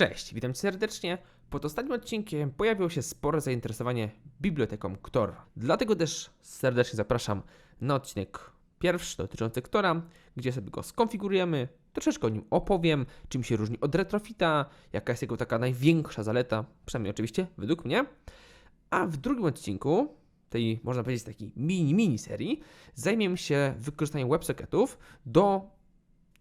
Cześć, witam Cię serdecznie. Pod ostatnim odcinkiem pojawiło się spore zainteresowanie biblioteką Ktor. Dlatego też serdecznie zapraszam na odcinek pierwszy dotyczący Ktora, gdzie sobie go skonfigurujemy, troszeczkę o nim opowiem, czym się różni od Retrofita, jaka jest jego taka największa zaleta, przynajmniej oczywiście według mnie. A w drugim odcinku tej, można powiedzieć, takiej mini, mini serii, zajmiemy się wykorzystaniem WebSocketów do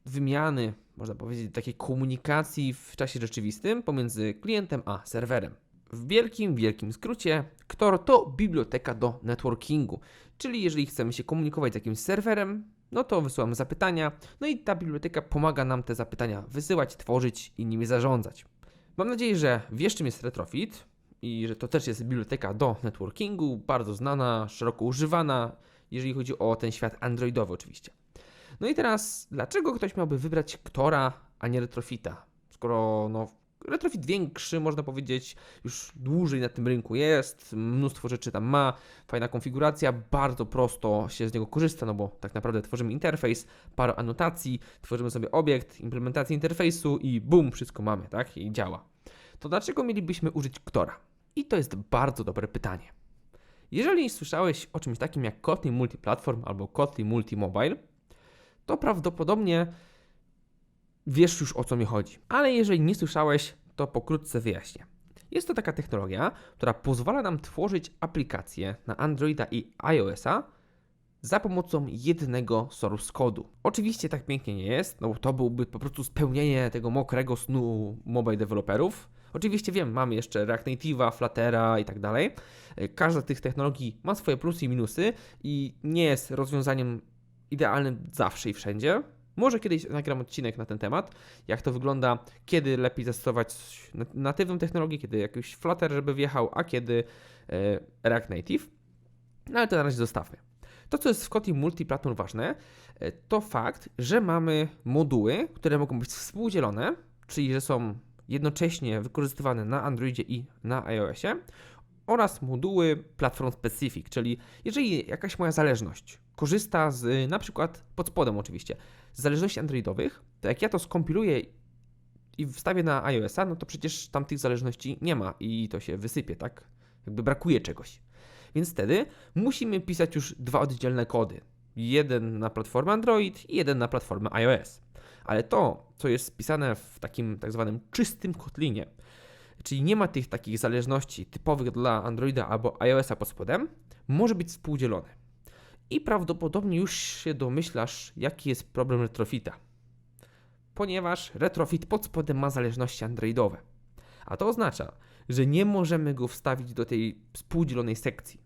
wymiany, można powiedzieć, takiej komunikacji w czasie rzeczywistym pomiędzy klientem a serwerem. W wielkim, wielkim skrócie, Ktor to biblioteka do networkingu, czyli jeżeli chcemy się komunikować z jakimś serwerem, no to wysyłamy zapytania, no i ta biblioteka pomaga nam te zapytania wysyłać, tworzyć i nimi zarządzać. Mam nadzieję, że wiesz czym jest Retrofit i że to też jest biblioteka do networkingu, bardzo znana, szeroko używana, jeżeli chodzi o ten świat androidowy oczywiście. No i teraz, dlaczego ktoś miałby wybrać Ktora, a nie Retrofita? Skoro no, Retrofit większy, można powiedzieć, już dłużej na tym rynku jest, mnóstwo rzeczy tam ma, fajna konfiguracja, bardzo prosto się z niego korzysta, no bo tak naprawdę tworzymy interfejs, parę anotacji, tworzymy sobie obiekt, implementację interfejsu i bum, wszystko mamy, tak? I działa. To dlaczego mielibyśmy użyć Ktora? I to jest bardzo dobre pytanie. Jeżeli słyszałeś o czymś takim jak Kotlin Multiplatform albo Kotlin Multimobile, to prawdopodobnie wiesz już o co mi chodzi. Ale jeżeli nie słyszałeś, to pokrótce wyjaśnię. Jest to taka technologia, która pozwala nam tworzyć aplikacje na Androida i iOS-a za pomocą jednego source kodu. Oczywiście tak pięknie nie jest, no bo to byłby po prostu spełnienie tego mokrego snu mobile deweloperów. Oczywiście wiem, mamy jeszcze React Native'a, Fluttera i tak dalej. Każda z tych technologii ma swoje plusy i minusy i nie jest rozwiązaniem idealnym zawsze i wszędzie. Może kiedyś nagram odcinek na ten temat, jak to wygląda, kiedy lepiej zastosować natywną technologię, kiedy jakiś Flutter, żeby wjechał, a kiedy e, React Native. No ale to na razie zostawmy. To, co jest w Kotlin Multiplatform ważne, e, to fakt, że mamy moduły, które mogą być współdzielone, czyli że są jednocześnie wykorzystywane na Androidzie i na iOSie oraz moduły platform specific, czyli jeżeli jakaś moja zależność korzysta z na przykład pod spodem oczywiście z zależności androidowych, to jak ja to skompiluję i wstawię na iOS-a, no to przecież tam tych zależności nie ma i to się wysypie, tak? Jakby brakuje czegoś. Więc wtedy musimy pisać już dwa oddzielne kody. Jeden na platformę Android i jeden na platformę iOS. Ale to, co jest spisane w takim tak zwanym czystym kotlinie, czyli nie ma tych takich zależności typowych dla Androida albo iOS-a pod spodem, może być współdzielone. I prawdopodobnie już się domyślasz, jaki jest problem retrofita. Ponieważ retrofit pod spodem ma zależności androidowe. A to oznacza, że nie możemy go wstawić do tej współdzielonej sekcji.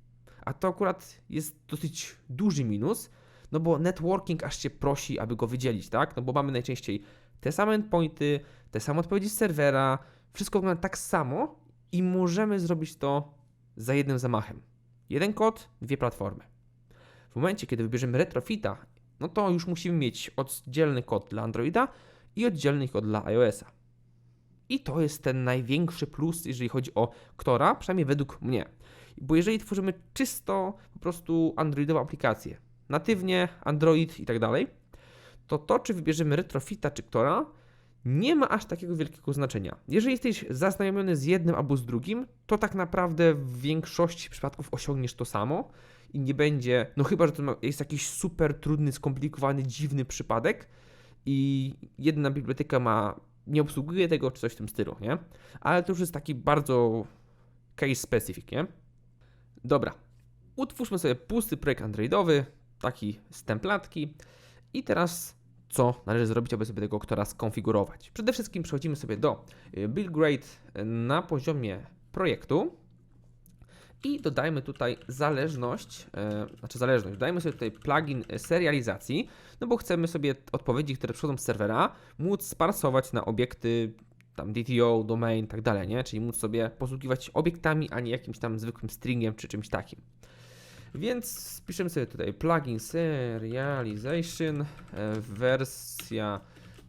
A to akurat jest dosyć duży minus, no bo networking aż się prosi, aby go wydzielić, tak? No bo mamy najczęściej te same endpointy, te same odpowiedzi z serwera, wszystko wygląda tak samo i możemy zrobić to za jednym zamachem. Jeden kod, dwie platformy. W momencie, kiedy wybierzemy retrofita, no to już musimy mieć oddzielny kod dla Androida i oddzielny kod dla iOS-a. I to jest ten największy plus, jeżeli chodzi o Ktora, przynajmniej według mnie. Bo jeżeli tworzymy czysto po prostu androidową aplikację, natywnie Android i tak dalej, to to, czy wybierzemy retrofita czy Ktora, nie ma aż takiego wielkiego znaczenia. Jeżeli jesteś zaznajomiony z jednym albo z drugim, to tak naprawdę w większości przypadków osiągniesz to samo i nie będzie, no chyba, że to jest jakiś super trudny, skomplikowany, dziwny przypadek i jedna biblioteka ma, nie obsługuje tego, czy coś w tym stylu, nie? Ale to już jest taki bardzo case specific, nie? Dobra, utwórzmy sobie pusty projekt androidowy, taki z templatki i teraz co należy zrobić, aby sobie tego aktora skonfigurować. Przede wszystkim przechodzimy sobie do y, build grade na poziomie projektu i dodajmy tutaj zależność, e, znaczy zależność, dodajmy sobie tutaj plugin serializacji, no bo chcemy sobie odpowiedzi, które przychodzą z serwera, móc sparsować na obiekty tam DTO, domain i tak dalej, nie? Czyli móc sobie posługiwać obiektami, a nie jakimś tam zwykłym stringiem czy czymś takim. Więc piszemy sobie tutaj plugin serialization, e, wersja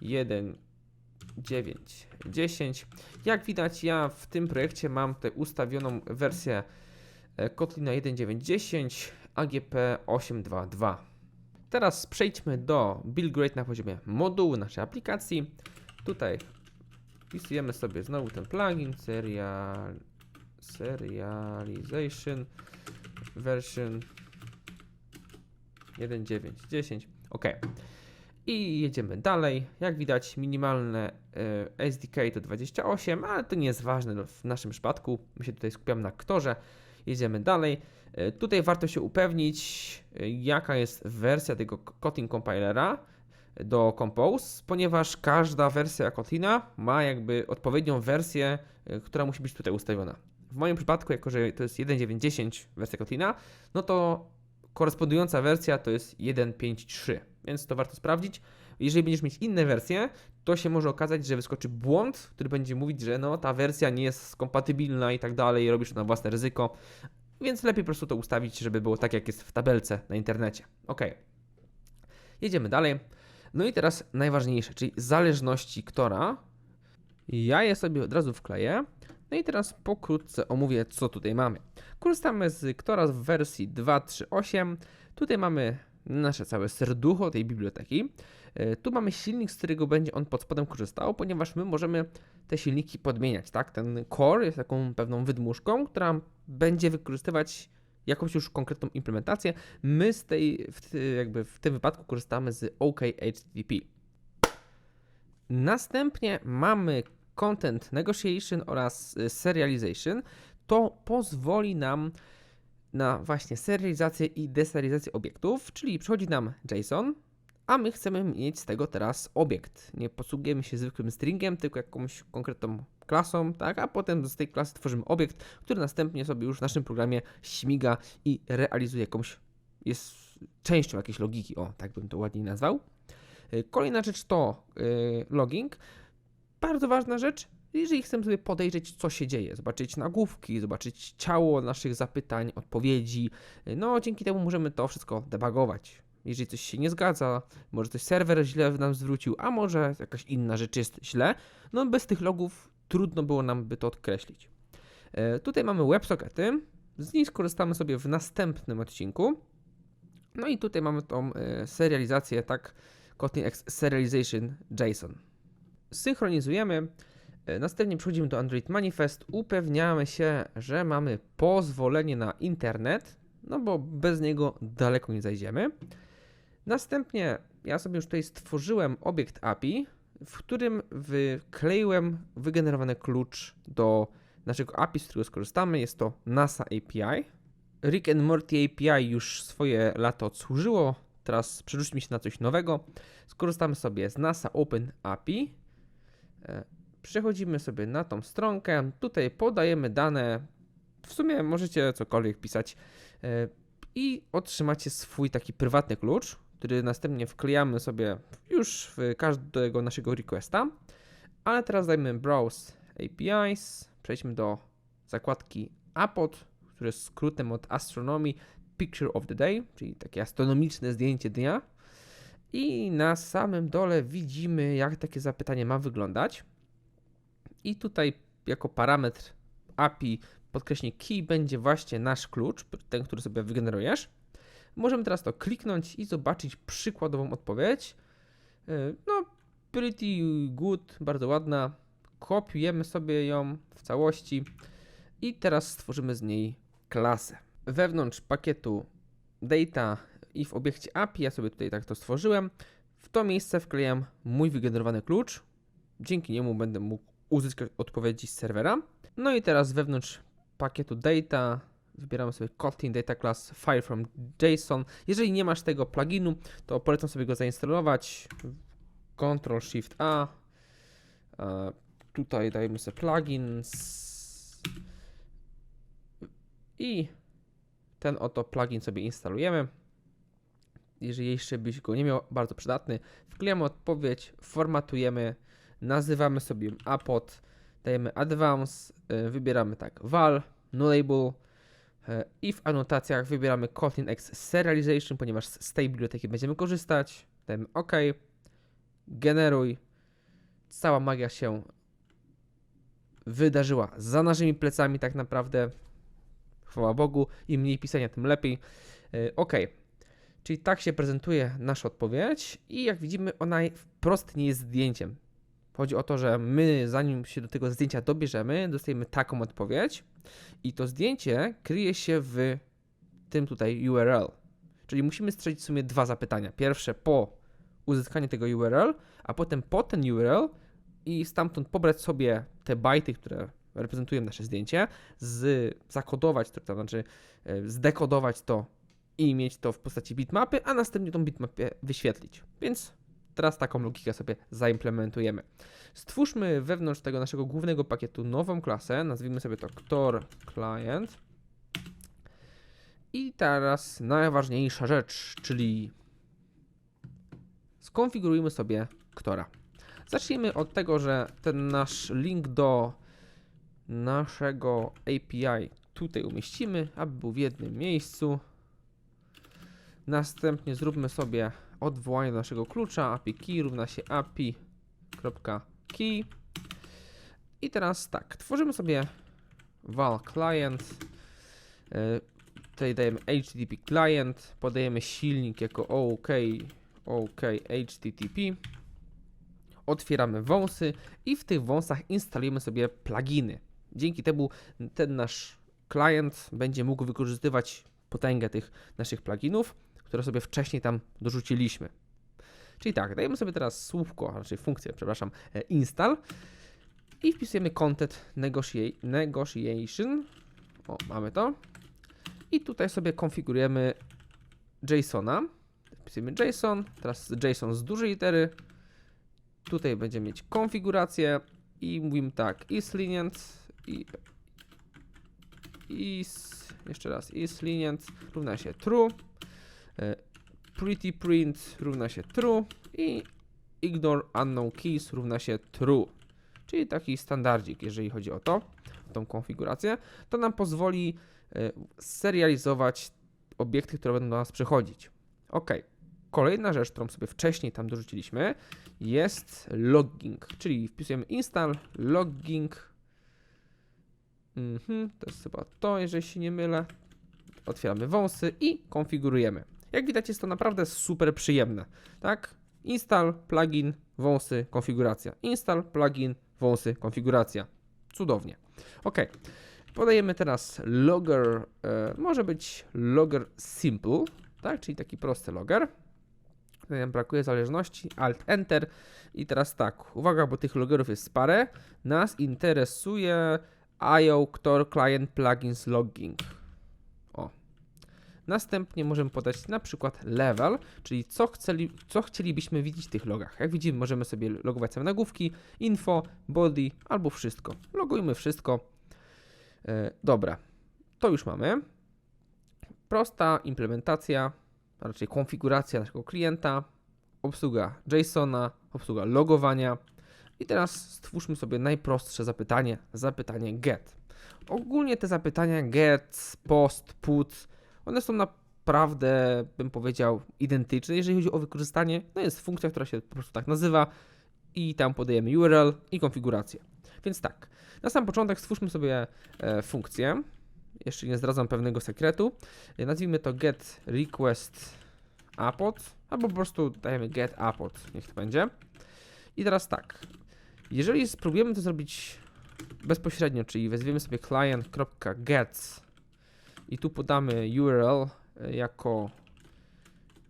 1.9.10. Jak widać, ja w tym projekcie mam tutaj ustawioną wersję e, Kotlina 1.9.10 AGP 8.2.2. Teraz przejdźmy do build grade na poziomie modułu naszej aplikacji. Tutaj wpisujemy sobie znowu ten plugin serial, serialization version 1.9.10 ok. I jedziemy dalej. Jak widać minimalne e, SDK to 28 ale to nie jest ważne w naszym przypadku. My się tutaj skupiamy na aktorze. Jedziemy dalej. E, tutaj warto się upewnić e, jaka jest wersja tego Kotlin compilera do Compose, ponieważ każda wersja Kotlina ma jakby odpowiednią wersję, y, która musi być tutaj ustawiona. W moim przypadku, jako że to jest 1.9.10 wersja Kotlina, no to korespondująca wersja to jest 1.5.3, więc to warto sprawdzić. Jeżeli będziesz mieć inne wersje, to się może okazać, że wyskoczy błąd, który będzie mówić, że no ta wersja nie jest kompatybilna i tak dalej, robisz to na własne ryzyko, więc lepiej po prostu to ustawić, żeby było tak, jak jest w tabelce na internecie. Ok. Jedziemy dalej. No i teraz najważniejsze, czyli zależności Ktora. Ja je sobie od razu wkleję. No i teraz pokrótce omówię, co tutaj mamy. Korzystamy z Ktora w wersji 2.3.8. Tutaj mamy nasze całe serducho tej biblioteki. E, tu mamy silnik, z którego będzie on pod spodem korzystał, ponieważ my możemy te silniki podmieniać, tak? Ten core jest taką pewną wydmuszką, która będzie wykorzystywać jakąś już konkretną implementację. My z tej, w, jakby w tym wypadku korzystamy z OKHTTP. Następnie mamy Content Negotiation oraz y, Serialization. To pozwoli nam na właśnie serializację i deserializację obiektów, czyli przychodzi nam JSON, a my chcemy mieć z tego teraz obiekt. Nie posługujemy się zwykłym stringiem, tylko jakąś konkretną klasą, tak, a potem z tej klasy tworzymy obiekt, który następnie sobie już w naszym programie śmiga i realizuje jakąś, jest częścią jakiejś logiki, o, tak bym to ładniej nazwał. Y, kolejna rzecz to yy, logging. Bardzo ważna rzecz, jeżeli chcemy sobie podejrzeć, co się dzieje, zobaczyć nagłówki, zobaczyć ciało naszych zapytań, odpowiedzi, no dzięki temu możemy to wszystko debugować. Jeżeli coś się nie zgadza, może coś serwer źle nam zwrócił, a może jakaś inna rzecz jest źle, no bez tych logów trudno było nam by to odkreślić. E, tutaj mamy WebSockety, z nich skorzystamy sobie w następnym odcinku. No i tutaj mamy tą e, serializację, tak, Kotlin X Serialization JSON. Synchronizujemy, e, następnie przechodzimy do Android Manifest, upewniamy się, że mamy pozwolenie na internet, no bo bez niego daleko nie zajdziemy. Następnie ja sobie już tutaj stworzyłem obiekt API, w którym wykleiłem wygenerowany klucz do naszego API, z którego skorzystamy. Jest to NASA API. Rick and Morty API już swoje lato odsłużyło. Teraz przerzućmy się na coś nowego. Skorzystamy sobie z NASA Open API. E, przechodzimy sobie na tą stronkę. Tutaj podajemy dane. W sumie możecie cokolwiek pisać e, i otrzymacie swój taki prywatny klucz, który następnie wklejamy sobie już w każdego naszego requesta. Ale teraz dajmy Browse APIs, przejdźmy do zakładki APOD, który jest skrótem od Astronomy Picture of the Day, czyli takie astronomiczne zdjęcie dnia. I na samym dole widzimy, jak takie zapytanie ma wyglądać. I tutaj jako parametr API podkreślnik key będzie właśnie nasz klucz, ten, który sobie wygenerujesz. Możemy teraz to kliknąć i zobaczyć przykładową odpowiedź. E, no, pretty good, bardzo ładna. Kopiujemy sobie ją w całości i teraz stworzymy z niej klasę. Wewnątrz pakietu data i w obiekcie API, ja sobie tutaj tak to stworzyłem, w to miejsce wklejam mój wygenerowany klucz. Dzięki niemu będę mógł uzyskać odpowiedzi z serwera. No i teraz wewnątrz pakietu data wybieramy sobie Kotlin Data Class File from JSON. Jeżeli nie masz tego pluginu, to polecam sobie go zainstalować. Ctrl Shift A. Tutaj dajemy sobie plugins. I ten oto plugin sobie instalujemy. Jeżeli jeszcze byś go nie miał, bardzo przydatny. Wklejamy odpowiedź, formatujemy, nazywamy sobie apod, dajemy advance, y, wybieramy tak val, no label, E, I w anotacjach wybieramy Kotlin X Serialization, ponieważ z tej biblioteki będziemy korzystać. Dajemy OK. Generuj. Cała magia się wydarzyła za naszymi plecami tak naprawdę. Chwała Bogu. Im mniej pisania, tym lepiej. E, OK. Czyli tak się prezentuje nasza odpowiedź i jak widzimy ona wprost nie jest zdjęciem. Chodzi o to, że my, zanim się do tego zdjęcia dobierzemy, dostajemy taką odpowiedź i to zdjęcie kryje się w tym tutaj URL. Czyli musimy strzelić w sumie dwa zapytania. Pierwsze po uzyskaniu tego URL, a potem po ten URL i stamtąd pobrać sobie te bajty, które reprezentują nasze zdjęcie, z, zakodować to, znaczy e, zdekodować to i mieć to w postaci bitmapy, a następnie tą bitmapę wyświetlić. Więc teraz taką logikę sobie zaimplementujemy. Stwórzmy wewnątrz tego naszego głównego pakietu nową klasę, nazwijmy sobie to Tor Client. I teraz najważniejsza rzecz, czyli skonfigurujmy sobie Ktora. Zacznijmy od tego, że ten nasz link do naszego API tutaj umieścimy, aby był w jednym miejscu. Następnie zróbmy sobie odwołanie do naszego klucza API key równa się api.key i teraz tak, tworzymy sobie val client. E, tutaj dajemy HTTP client podajemy silnik jako OK OK HTTP otwieramy wąsy i w tych wąsach instalujemy sobie pluginy. Dzięki temu ten nasz klient będzie mógł wykorzystywać potęgę tych naszych pluginów które sobie wcześniej tam dorzuciliśmy. Czyli tak, dajemy sobie teraz słówko, a raczej funkcję, przepraszam, e, install i wpisujemy content negotiation. O, mamy to. I tutaj sobie konfigurujemy JSONa. Wpisujemy JSON, teraz JSON z dużej litery. Tutaj będziemy mieć konfigurację i mówimy tak, is lenient i is, jeszcze raz, is lenient równa się true. E, pretty print równa się true i ignore unknown keys równa się true. Czyli taki standardzik, jeżeli chodzi o to, o tą konfigurację. To nam pozwoli e, serializować obiekty, które będą do nas przychodzić. Ok. Kolejna rzecz, którą sobie wcześniej tam dorzuciliśmy, jest logging, czyli wpisujemy install logging. Mhm, to jest chyba to, jeżeli się nie mylę. Otwieramy wąsy i konfigurujemy. Jak widać jest to naprawdę super przyjemne, tak? Install, plugin, wąsy, konfiguracja. Install, plugin, wąsy, konfiguracja. Cudownie. Ok. Podajemy teraz logger, e, może być logger simple, tak? Czyli taki prosty logger. Tutaj nam brakuje zależności, alt enter i teraz tak, uwaga, bo tych logerów jest parę. Nas interesuje IO Client Plugins Logging. Następnie możemy podać na przykład level, czyli co, chceli, co chcielibyśmy widzieć w tych logach. Jak widzimy, możemy sobie logować same nagłówki, info, body albo wszystko. Logujmy wszystko. E, dobra, to już mamy. Prosta implementacja, a raczej konfiguracja naszego klienta, obsługa JSONa, obsługa logowania. I teraz stwórzmy sobie najprostsze zapytanie, zapytanie get. Ogólnie te zapytania get, post, put one są naprawdę, bym powiedział, identyczne, jeżeli chodzi o wykorzystanie. No jest funkcja, która się po prostu tak nazywa i tam podajemy URL i konfigurację. Więc tak, na sam początek stwórzmy sobie e, funkcję. Jeszcze nie zdradzam pewnego sekretu. Nazwijmy to get request appot, albo po prostu dajemy get appot, niech to będzie. I teraz tak, jeżeli spróbujemy to zrobić bezpośrednio, czyli wezwiemy sobie client.get i tu podamy URL e, jako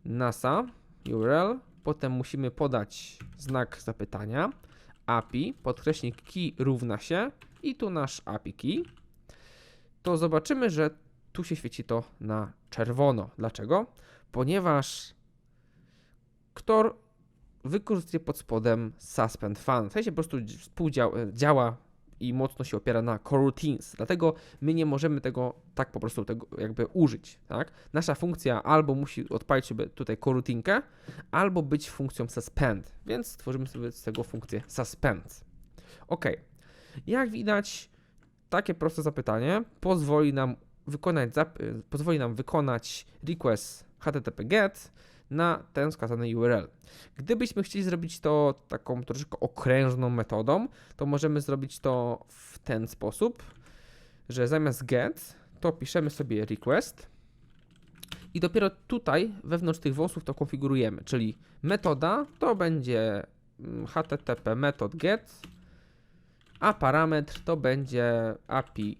NASA URL, potem musimy podać znak zapytania API, podkreśnik key równa się i tu nasz API key, to zobaczymy, że tu się świeci to na czerwono. Dlaczego? Ponieważ Ktor wykorzystuje pod spodem suspend fun. W sensie po prostu współdziała i mocno się opiera na coroutines. Dlatego my nie możemy tego tak po prostu tego jakby użyć, tak? Nasza funkcja albo musi odpalić sobie tutaj coroutинkę, albo być funkcją suspend, więc stworzymy sobie z tego funkcję suspend. Ok. Jak widać, takie proste zapytanie pozwoli nam wykonać, pozwoli nam wykonać request HTTP GET, na ten wskazany URL. Gdybyśmy chcieli zrobić to taką troszeczkę okrężną metodą, to możemy zrobić to w ten sposób, że zamiast get, to piszemy sobie request i dopiero tutaj wewnątrz tych wąsów to konfigurujemy, czyli metoda to będzie mm, http method get, a parametr to będzie API,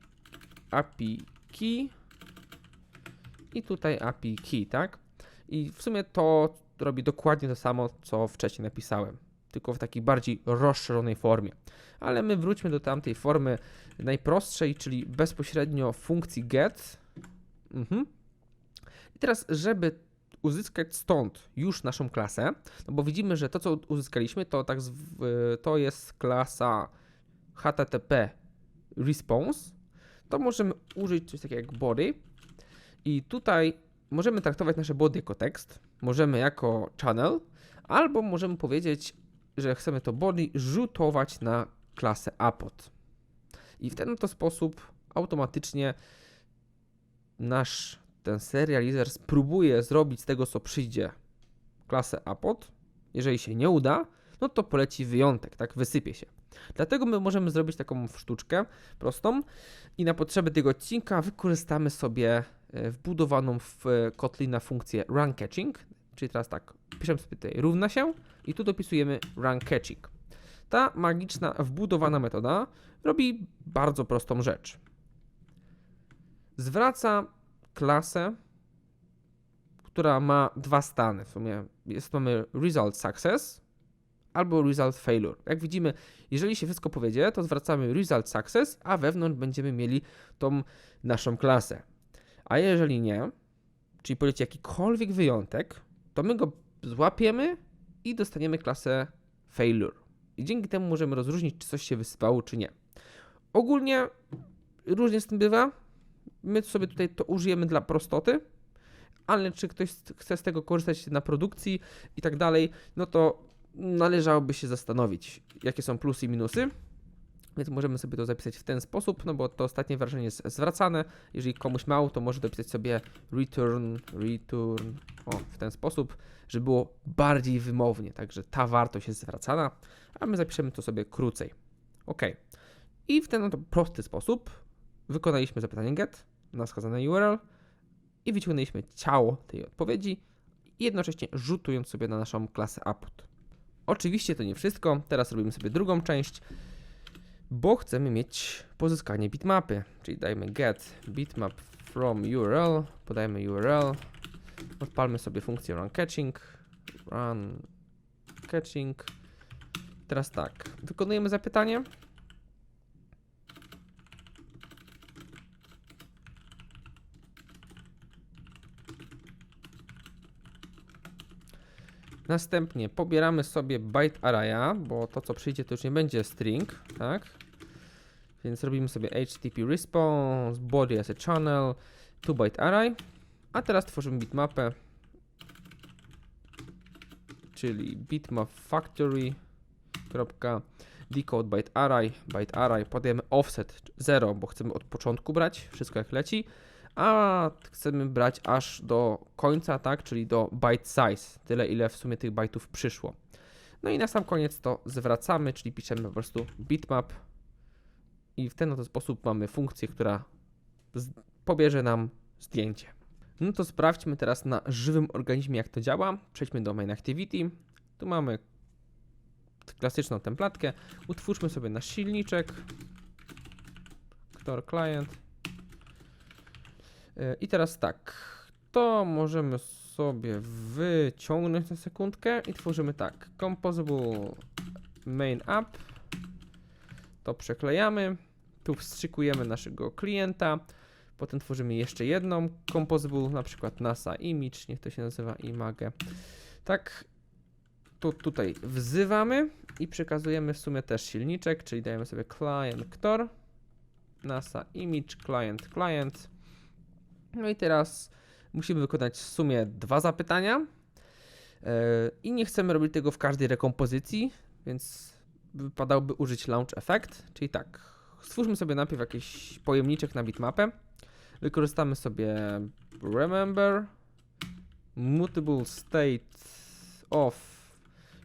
API key i tutaj API key, tak? I w sumie to robi dokładnie to samo, co wcześniej napisałem, tylko w takiej bardziej rozszerzonej formie. Ale my wróćmy do tamtej formy najprostszej, czyli bezpośrednio funkcji get. Mhm. I teraz, żeby uzyskać stąd już naszą klasę, no bo widzimy, że to, co uzyskaliśmy, to, tak zw- to jest klasa HTTP response, to możemy użyć coś takiego jak body i tutaj możemy traktować nasze body jako tekst, możemy jako channel, albo możemy powiedzieć, że chcemy to body rzutować na klasę apod. I w ten oto sposób automatycznie nasz ten serializer spróbuje zrobić z tego, co przyjdzie, klasę apod. Jeżeli się nie uda, no to poleci wyjątek, tak, wysypie się. Dlatego my możemy zrobić taką sztuczkę prostą i na potrzeby tego odcinka wykorzystamy sobie wbudowaną w e, Kotlina funkcję run catching, czyli teraz tak, piszemy sobie tutaj równa się i tu dopisujemy run catching. Ta magiczna wbudowana metoda robi bardzo prostą rzecz. Zwraca klasę, która ma dwa stany. W sumie jest mamy result success albo result failure. Jak widzimy, jeżeli się wszystko powiedzie, to zwracamy result success, a wewnątrz będziemy mieli tą naszą klasę. A jeżeli nie, czyli poleci jakikolwiek wyjątek, to my go złapiemy i dostaniemy klasę failure. I dzięki temu możemy rozróżnić, czy coś się wysypało, czy nie. Ogólnie różnie z tym bywa. My sobie tutaj to użyjemy dla prostoty, ale czy ktoś chce z tego korzystać na produkcji i tak dalej, no to należałoby się zastanowić, jakie są plusy i minusy. Więc możemy sobie to zapisać w ten sposób, no bo to ostatnie wyrażenie jest zwracane. Jeżeli komuś mało, to może dopisać sobie return, return, o, w ten sposób, żeby było bardziej wymownie. Także ta wartość jest zwracana, a my zapiszemy to sobie krócej. OK. I w ten prosty sposób wykonaliśmy zapytanie get na wskazane URL i wyciągnęliśmy ciało tej odpowiedzi, jednocześnie rzutując sobie na naszą klasę upload. Oczywiście to nie wszystko, teraz robimy sobie drugą część, bo chcemy mieć pozyskanie bitmapy, czyli dajmy get bitmap from URL, podajmy URL, odpalmy sobie funkcję run catching, run catching. Teraz tak, wykonujemy zapytanie. Następnie pobieramy sobie byte arraya, bo to co przyjdzie to już nie będzie string, tak? Więc robimy sobie http response, body as a channel, 2 byte array. A teraz tworzymy bitmapę, czyli bitmap factory. decode byte array, byte array, podajemy offset 0, bo chcemy od początku brać, wszystko jak leci a chcemy brać aż do końca, tak, czyli do byte size, tyle ile w sumie tych bajtów przyszło. No i na sam koniec to zwracamy, czyli piszemy po prostu bitmap i w ten oto sposób mamy funkcję, która pobierze nam zdjęcie. No to sprawdźmy teraz na żywym organizmie, jak to działa. Przejdźmy do main activity. Tu mamy klasyczną templatkę. Utwórzmy sobie nasz silniczek. Core client. E, I teraz tak, to możemy sobie wyciągnąć na sekundkę i tworzymy tak, composable main app, to przeklejamy, tu wstrzykujemy naszego klienta, potem tworzymy jeszcze jedną composable, na przykład NASA image, niech to się nazywa image, tak, to tutaj wzywamy i przekazujemy w sumie też silniczek, czyli dajemy sobie client ktor, NASA image, client, client, no i teraz musimy wykonać w sumie dwa zapytania. Yy, I nie chcemy robić tego w każdej rekompozycji, więc wypadałoby użyć launch effect, czyli tak, stwórzmy sobie najpierw jakiś pojemniczek na bitmapę. Wykorzystamy sobie remember mutable state of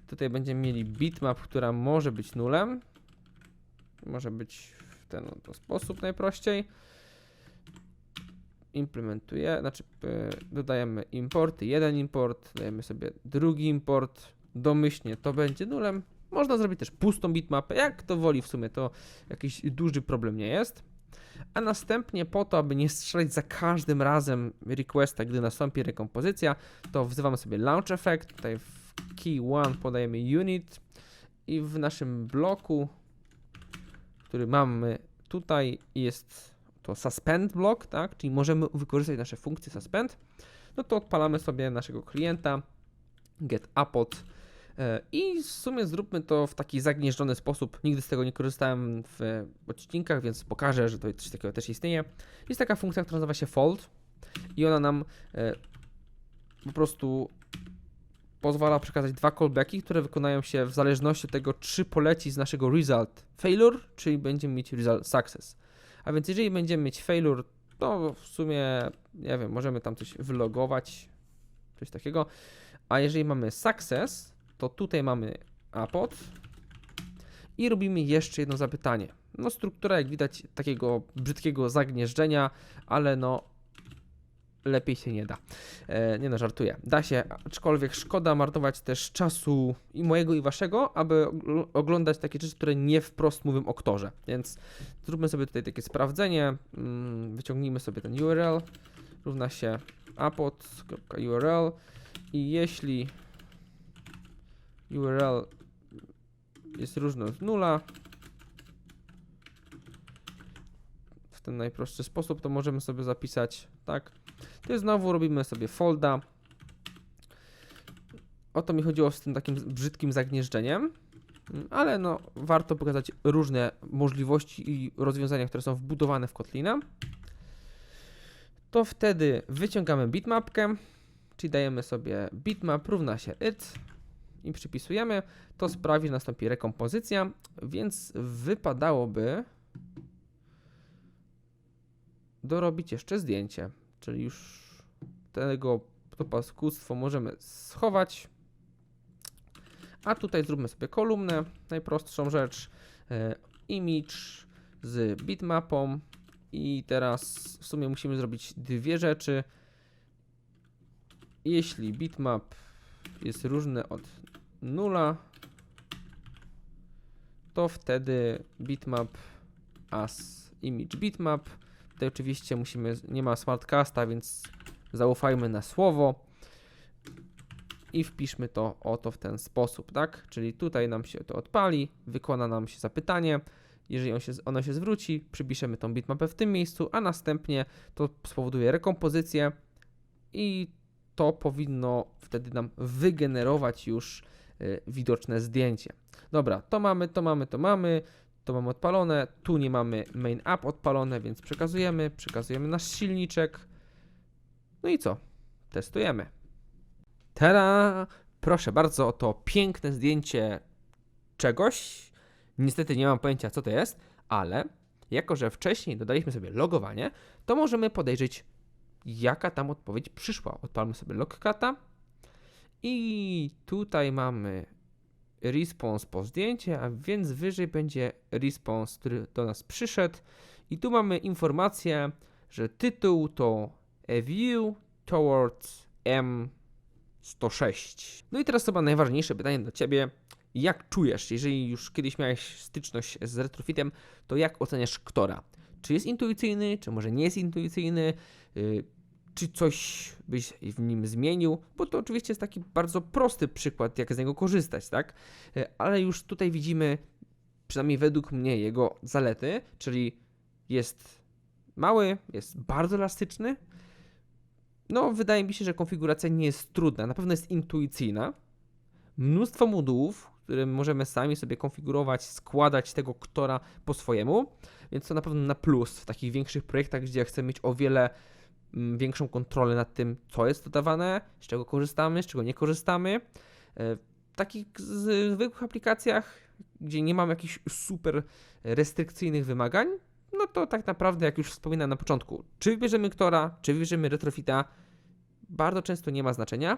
tutaj będziemy mieli bitmap, która może być nulem. Może być w ten oto sposób najprościej implementuje, znaczy e, dodajemy importy, jeden import, dajemy sobie drugi import, domyślnie to będzie nulem, Można zrobić też pustą bitmapę, jak to woli w sumie, to jakiś duży problem nie jest. A następnie po to, aby nie strzelać za każdym razem requesta, gdy nastąpi rekompozycja, to wzywamy sobie launch effect, tutaj w key 1 podajemy unit. I w naszym bloku, który mamy tutaj jest to suspend block, tak, czyli możemy wykorzystać nasze funkcje suspend, no to odpalamy sobie naszego klienta. Get appot e, i w sumie zróbmy to w taki zagnieżdżony sposób. Nigdy z tego nie korzystałem w odcinkach, więc pokażę, że to coś takiego też istnieje. Jest taka funkcja, która nazywa się fold i ona nam e, po prostu pozwala przekazać dwa callbacki, które wykonają się w zależności od tego, czy poleci z naszego result failure, czyli będziemy mieć result success. A więc jeżeli będziemy mieć failure, to w sumie, nie wiem, możemy tam coś wylogować, coś takiego. A jeżeli mamy success, to tutaj mamy apod i robimy jeszcze jedno zapytanie. No struktura, jak widać, takiego brzydkiego zagnieżdżenia, ale no lepiej się nie da. E, nie no, żartuję. Da się, aczkolwiek szkoda marnować też czasu i mojego i waszego, aby oglądać takie rzeczy, które nie wprost mówią o ktorze. Więc zróbmy sobie tutaj takie sprawdzenie. Mm, wyciągnijmy sobie ten URL. Równa się apod.url i jeśli URL jest różny od nula, w ten najprostszy sposób, to możemy sobie zapisać tak. To znowu robimy sobie folda. O to mi chodziło z tym takim brzydkim zagnieżdżeniem. Ale no, warto pokazać różne możliwości i rozwiązania, które są wbudowane w Kotlina. To wtedy wyciągamy bitmapkę, czyli dajemy sobie bitmap równa się it i przypisujemy. To sprawi, że nastąpi rekompozycja, więc wypadałoby dorobić jeszcze zdjęcie, czyli już tego to paskudztwo możemy schować. A tutaj zróbmy sobie kolumnę, najprostszą rzecz, e, image z bitmapą i teraz w sumie musimy zrobić dwie rzeczy. Jeśli bitmap jest różny od nula, to wtedy bitmap as image bitmap. Tutaj oczywiście musimy, nie ma smartcasta, więc zaufajmy na słowo i wpiszmy to oto w ten sposób, tak? Czyli tutaj nam się to odpali, wykona nam się zapytanie, jeżeli on się, ono się zwróci, przypiszemy tą bitmapę w tym miejscu, a następnie to spowoduje rekompozycję i to powinno wtedy nam wygenerować już widoczne zdjęcie. Dobra, to mamy, to mamy, to mamy to mamy odpalone, tu nie mamy main app odpalone, więc przekazujemy, przekazujemy nasz silniczek. No i co? Testujemy. Teraz proszę bardzo o to piękne zdjęcie czegoś. Niestety nie mam pojęcia co to jest, ale jako że wcześniej dodaliśmy sobie logowanie, to możemy podejrzeć jaka tam odpowiedź przyszła. Odpalmy sobie logcata i tutaj mamy response po zdjęcie, a więc wyżej będzie response, który do nas przyszedł. I tu mamy informację, że tytuł to A View Towards M106. No i teraz chyba najważniejsze pytanie do Ciebie. Jak czujesz, jeżeli już kiedyś miałeś styczność z retrofitem, to jak oceniasz Ktora? Czy jest intuicyjny, czy może nie jest intuicyjny? Czy coś byś w nim zmienił, bo to oczywiście jest taki bardzo prosty przykład, jak z niego korzystać, tak? E, ale już tutaj widzimy, przynajmniej według mnie, jego zalety, czyli jest mały, jest bardzo elastyczny. No, wydaje mi się, że konfiguracja nie jest trudna, na pewno jest intuicyjna. Mnóstwo modułów, które możemy sami sobie konfigurować, składać tego ktora po swojemu, więc to na pewno na plus w takich większych projektach, gdzie chcę mieć o wiele większą kontrolę nad tym, co jest dodawane, z czego korzystamy, z czego nie korzystamy. E, w takich zwykłych aplikacjach, gdzie nie mam jakichś super restrykcyjnych wymagań, no to tak naprawdę, jak już wspominałem na początku, czy wybierzemy Ktora, czy wybierzemy Retrofita, bardzo często nie ma znaczenia.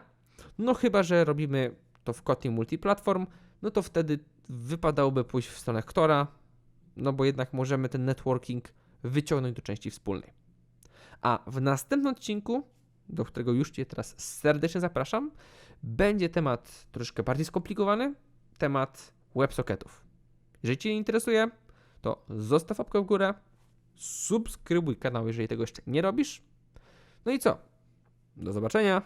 No chyba, że robimy to w Kotlin Multiplatform, no to wtedy wypadałoby pójść w stronę Ktora, no bo jednak możemy ten networking wyciągnąć do części wspólnej. A w następnym odcinku, do którego już Cię teraz serdecznie zapraszam, będzie temat troszkę bardziej skomplikowany, temat WebSocketów. Jeżeli Cię interesuje, to zostaw łapkę w górę, subskrybuj kanał, jeżeli tego jeszcze nie robisz. No i co? Do zobaczenia.